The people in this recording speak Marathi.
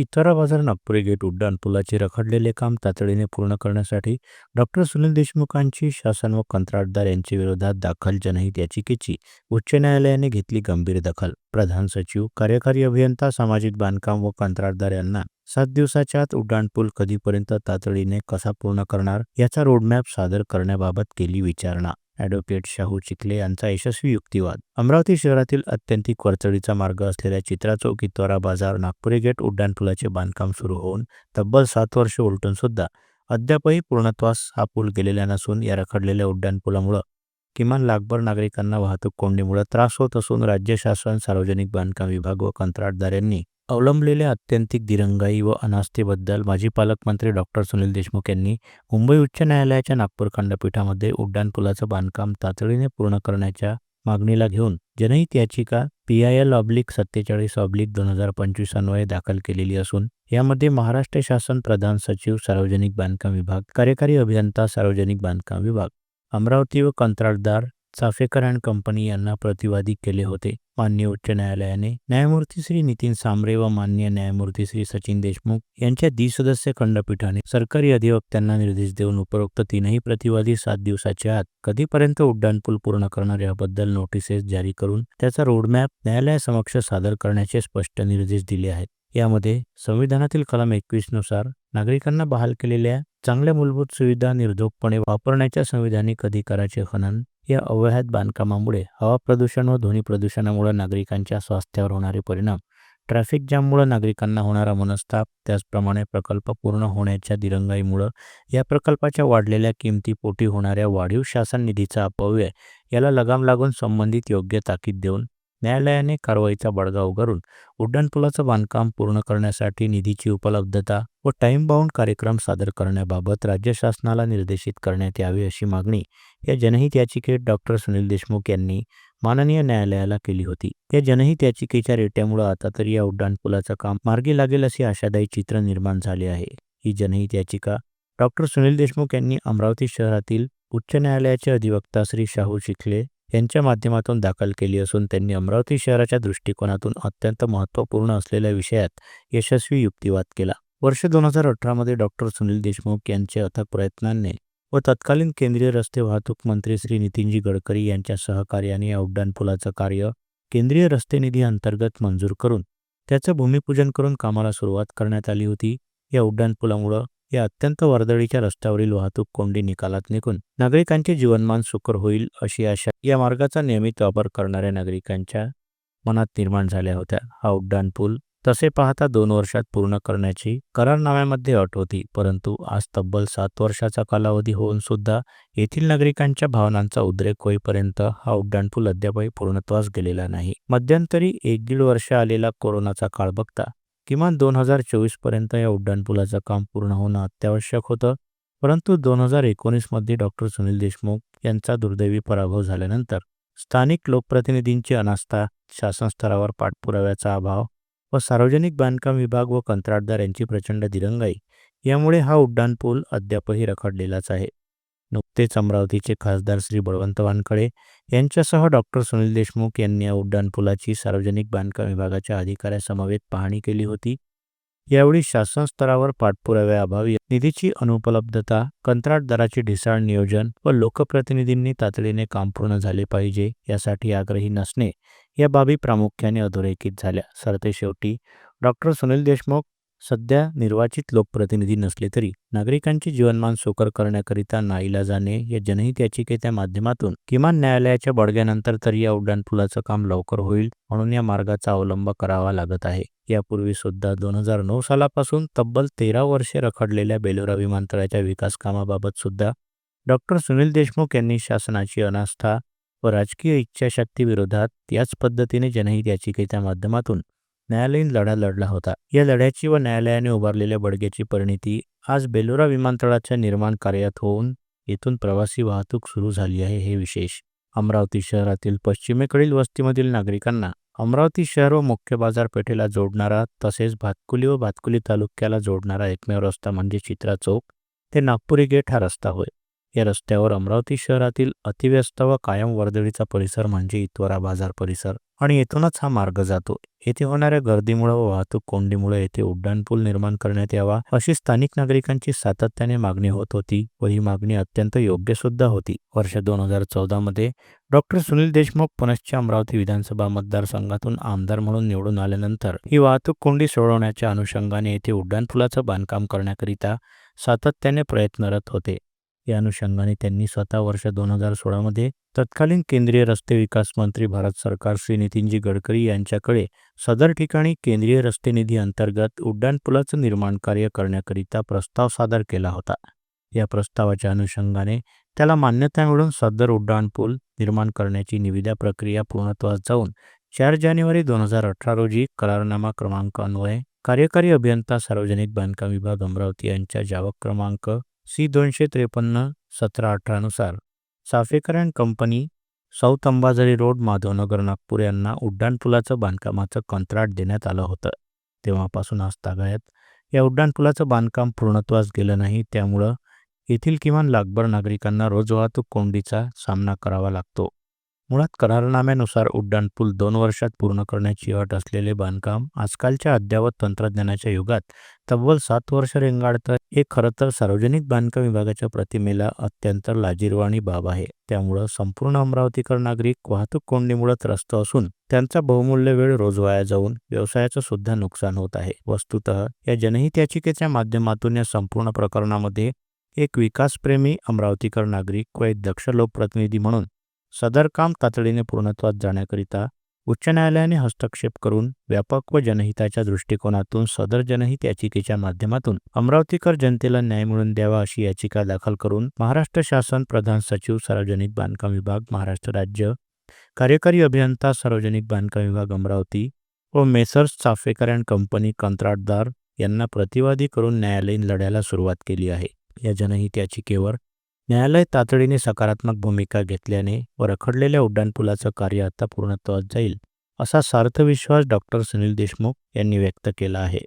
इतरा बाजार नागपुरी गेट उड्डाणपुलाचे रखडलेले काम तातडीने पूर्ण करण्यासाठी डॉक्टर सुनील देशमुखांची शासन व कंत्राटदार यांच्या विरोधात दाखल जनहित याचिकेची उच्च न्यायालयाने घेतली गंभीर दखल. प्रधान सचिव कार्यकारी अभियंता सामाजिक बांधकाम व कंत्राटदार यांना सात दिवसाच्या आत उड्डाणपूल कधीपर्यंत तातडीने कसा पूर्ण करणार याचा रोडमॅप सादर करण्याबाबत केली विचारणा. ॲडव्होकेट शाहू चिखले यांचा यशस्वी युक्तिवाद. अमरावती शहरातील अत्यंतिक वरचढीचा मार्ग असलेल्या चित्रा चौक इतवारा बाजार नागपुरी गेट उड्डाणपुलाचे बांधकाम सुरू होऊन तब्बल सात वर्ष उलटून सुद्धा अद्यापही पूर्णत्वास हा पूल गेलेला नसून या रखडलेल्या उड्डाणपुलामुळं किमान लाखभर नागरिकांना वाहतूक कोंडीमुळे त्रास होत असून राज्य शासन सार्वजनिक बांधकाम विभाग व कंत्राटदार यांनी अवलंबलेल्या अत्यंतिक दिरंगाई व अनास्थेबद्दल माजी पालकमंत्री डॉक्टर सुनील देशमुख यांनी मुंबई उच्च न्यायालयाच्या नागपूर खंडपीठामध्ये उड्डाणपुलाचं बांधकाम तातडीने पूर्ण करण्याच्या मागणीला घेऊन जनहित याचिका पी आय एल ऑब्लिक सत्तेचाळीस ऑब्लिक दोन हजार पंचवीस अन्वये दाखल केलेली असून यामध्ये महाराष्ट्र शासन प्रधान सचिव सार्वजनिक बांधकाम विभाग कार्यकारी अभियंता सार्वजनिक बांधकाम विभाग अमरावती व कंत्राटदार चाफेकर अँड कंपनी यांना प्रतिवादी केले होते. मान्य उच्च न्यायालयाने न्यायमूर्ती श्री नितीन सांबरे व मान्य न्यायमूर्ती श्री सचिन देशमुख यांच्या द्विसदस्य खंडपीठाने सरकारी अधिवक्त्यांना निर्देश देऊन उपरोक्त तीनही प्रतिवादी सात दिवसाच्या आत कधीपर्यंत उड्डाणपूल पूर्ण करणार याबद्दल नोटिसेस जारी करून त्याचा रोडमॅप न्यायालयासमक्ष सादर करण्याचे स्पष्ट निर्देश दिले आहेत. यामध्ये संविधानातील कलम एकवीसनुसार नागरिकांना बहाल केलेल्या चांगल्या मूलभूत सुविधा निर्धोकपणे वापरण्याच्या संविधानिक अधिकाराचे हनन या अवैध बांधकामामुळे हवा प्रदूषण व ध्वनी प्रदूषणामुळे नागरिकांच्या स्वास्थ्यावर होणारे परिणाम ट्रॅफिक जाममुळे नागरिकांना होणारा मनस्ताप त्याचप्रमाणे प्रकल्प पूर्ण होण्याच्या दिरंगाईमुळं या प्रकल्पाच्या वाढलेल्या किमतीपोटी होणाऱ्या वाढीव शासन निधीचा अपव्यय याला लगाम लागून संबंधित योग्य ताकीद देऊन न्यायालयाने कारवाईचा बडगा उगारून उड्डाणपुलाचं बांधकाम पूर्ण करण्यासाठी निधीची उपलब्धता व टाईमबाऊंड कार्यक्रम सादर करण्याबाबत राज्य शासनाला निर्देशित करण्यात यावे अशी मागणी या जनहित याचिकेत डॉक्टर सुनील देशमुख यांनी माननीय न्यायालयाला केली होती. या जनहित याचिकेच्या रेट्यामुळे आता तरी या उड्डाणपुलाचं काम मार्गी लागेल असे आशादायी चित्र निर्माण झाले आहे. ही जनहित याचिका डॉक्टर सुनील देशमुख यांनी अमरावती शहरातील उच्च न्यायालयाचे अधिवक्ता श्री शाहू शिखले यांच्या माध्यमातून दाखल केली असून त्यांनी अमरावती शहराच्या दृष्टिकोनातून अत्यंत महत्त्वपूर्ण असलेल्या विषयात यशस्वी युक्तिवाद केला. वर्ष दोन हजार अठरामध्ये डॉक्टर सुनील देशमुख यांच्या अथक प्रयत्नांनी व तत्कालीन केंद्रीय रस्ते वाहतूक मंत्री श्री नितीनजी गडकरी यांच्या सहकार्याने या उड्डाणपुलाचं कार्य केंद्रीय रस्ते निधी अंतर्गत मंजूर करून त्याचं भूमिपूजन करून कामाला सुरुवात करण्यात आली होती. या उड्डाणपुलामुळं या अत्यंत वर्दळीच्या रस्त्यावरील वाहतूक कोंडी निकालात निघून नागरिकांचे जीवनमान सुकर होईल अशी आशा या मार्गाचा नियमित वापर करणाऱ्या नागरिकांच्या मनात निर्माण झाल्या होत्या. हा उड्डाणपूल तसे पाहता दोन वर्षात पूर्ण करण्याची करारनाम्यामध्ये अट होती परंतु आज तब्बल सात वर्षाचा कालावधी होऊन सुद्धा येथील नागरिकांच्या भावनांचा उद्रेक होईपर्यंत हा उड्डाणपूल अद्यापही पूर्णत्वास गेलेला नाही. मध्यंतरी एक दीड वर्ष आलेला कोरोनाचा काळ बघता किमान दोन हजार चोवीसपर्यंत या उड्डाणपुलाचं काम पूर्ण होणं अत्यावश्यक होतं. परंतु दोन हजार एकोणीसमध्ये डॉक्टर सुनील देशमुख यांचा दुर्दैवी पराभव झाल्यानंतर स्थानिक लोकप्रतिनिधींची अनास्था शासनस्तरावर पाठपुराव्याचा अभाव व सार्वजनिक बांधकाम विभाग व कंत्राटदार यांची प्रचंड दिरंगाई यामुळे हा उड्डाणपूल अद्यापही रखडलेलाच आहे. नुकतेच अमरावतीचे खासदार श्री बळवंत वानखडे यांच्यासह डॉक्टर सुनील देशमुख यांनी या उड्डाणपुलाची सार्वजनिक बांधकाम विभागाच्या अधिकाऱ्यासमवेत पाहणी केली होती. यावेळी शासन स्तरावर पाठपुराव्याअभावी निधीची अनुपलब्धता कंत्राटदाराची ढिसाळ नियोजन व लोकप्रतिनिधींनी तातडीने काम पूर्ण झाले पाहिजे यासाठी आग्रही नसणे या बाबी प्रामुख्याने अधोरेखित झाल्या. सरते शेवटी डॉक्टर सुनील देशमुख सध्या निर्वाचित लोकप्रतिनिधी नसले तरी नागरिकांचे जीवनमान सुकर करण्याकरिता नाईलाजाने या जनहित याचिकेच्या माध्यमातून किमान न्यायालयाच्या बडग्यानंतर तरी या उड्डाणपुलाचं काम लवकर होईल म्हणून या मार्गाचा अवलंब करावा लागत आहे. यापूर्वी सुद्धा दोन हजार नऊ सालापासून तब्बल तेरा वर्षे रखडलेल्या बेलोरा विमानतळाच्या विकास कामाबाबत सुद्धा डॉक्टर सुनील देशमुख यांनी शासनाची अनास्था व राजकीय इच्छाशक्तीविरोधात याच पद्धतीने जनहित याचिकेच्या माध्यमातून न्यायालयीन लढा लढला होता. या लढ्याची व न्यायालयाने उभारलेल्या बडग्याची परिणिती आज बेलोरा विमानतळाच्या निर्माण कार्यात होऊन येथून प्रवासी वाहतूक सुरू झाली आहे हे विशेष. अमरावती शहरातील पश्चिमेकडील वस्तीमधील नागरिकांना अमरावती शहर व मुख्य बाजारपेठेला जोडणारा तसेच भातकुली व भातकुली तालुक्याला जोडणारा एकमेव रस्ता म्हणजे चित्रा चौक. ते नागपुरी गेट हा रस्ता होय. या रस्त्यावर अमरावती शहरातील अतिव्यस्त व कायम वर्दळीचा परिसर म्हणजे इतवारा बाजार परिसर. आणि येथूनच हा मार्ग जातो. येथे होणाऱ्या गर्दीमुळे व वाहतूक कोंडीमुळे येथे उड्डाणपूल निर्माण करण्यात यावा अशी स्थानिक नागरिकांची सातत्याने मागणी होत होती व ही मागणी अत्यंत योग्य सुद्धा होती. वर्ष दोन हजार चौदा मध्ये डॉक्टर सुनील देशमुख पुनश्च अमरावती विधानसभा मतदारसंघातून आमदार म्हणून निवडून आल्यानंतर ही वाहतूक कोंडी सोडवण्याच्या अनुषंगाने येथे उड्डाणपुलाचं बांधकाम करण्याकरिता सातत्याने प्रयत्नरत होते. या अनुषंगाने त्यांनी स्वतः वर्ष दोन हजार सोळामध्ये तत्कालीन केंद्रीय रस्ते विकास मंत्री भारत सरकार श्री नितीनजी गडकरी यांच्याकडे सदर ठिकाणी केंद्रीय रस्ते निधी अंतर्गत उड्डाणपुलाचं निर्माण कार्य करण्याकरिता प्रस्ताव सादर केला होता. या प्रस्तावाच्या अनुषंगाने त्याला मान्यता मिळून सदर उड्डाणपूल निर्माण करण्याची निविदा प्रक्रिया पूर्णत्वास जाऊन चार जानेवारी दोन हजार अठरा रोजी करारनामा क्रमांक अन्वये कार्यकारी अभियंता सार्वजनिक बांधकाम विभाग अमरावती यांच्या जावक क्रमांक सी दोनशे त्रेपन्न सतरा अठरानुसार Safekar and company south Ambazari road Madhavnagar Nagpur यांना उड्डाणपुलाचं बांधकामाचं कंत्राट देण्यात आलं होतं. तेव्हापासून आज या उड्डाणपुलाचं बांधकाम पूर्णत्वास गेलं नाही त्यामुळं येथील किमान लाखभर नागरिकांना रोज वाहतूक कोंडीचा सामना करावा लागतो. मुळात करारनाम्यानुसार उड्डाणपूल दोन वर्षात पूर्ण करण्याची अट असलेले बांधकाम आजकालच्या अद्ययावत तंत्रज्ञानाच्या युगात तब्बल सात वर्ष रेंगाळतं हे खरं तर सार्वजनिक बांधकाम विभागाच्या प्रतिमेला अत्यंत लाजीरवाणी बाब आहे. त्यामुळं संपूर्ण अमरावतीकर नागरिक वाहतूक कोंडीमुळे त्रस्त असून त्यांचा बहुमूल्य वेळ रोज वाया जाऊन व्यवसायाचं सुद्धा नुकसान होत आहे. वस्तुतः या जनहित याचिकेच्या माध्यमातून या संपूर्ण प्रकरणामध्ये एक विकासप्रेमी अमरावतीकर नागरिक व एक दक्ष लोकप्रतिनिधी म्हणून सदर काम तातडीने पूर्णत्वात जाण्याकरिता उच्च न्यायालयाने हस्तक्षेप करून व्यापक व जनहिताच्या दृष्टिकोनातून सदर जनहित याचिकेच्या माध्यमातून अमरावतीकर जनतेला न्याय मिळवून द्यावा अशी याचिका दाखल करून महाराष्ट्र शासन प्रधान सचिव सार्वजनिक बांधकाम विभाग महाराष्ट्र राज्य कार्यकारी अभियंता सार्वजनिक बांधकाम विभाग अमरावती व मेसर्स चाफेकर अँड कंपनी कंत्राटदार यांना प्रतिवादी करून न्यायालयीन लढ्याला सुरुवात केली आहे. या जनहित याचिकेवर न्यायालय तातडीने सकारात्मक भूमिका घेतल्याने व रखडलेल्या उड्डाणपुलाचं कार्य आता पूर्णत्वास जाईल असा सार्थ विश्वास डॉक्टर सुनील देशमुख यांनी व्यक्त केला आहे.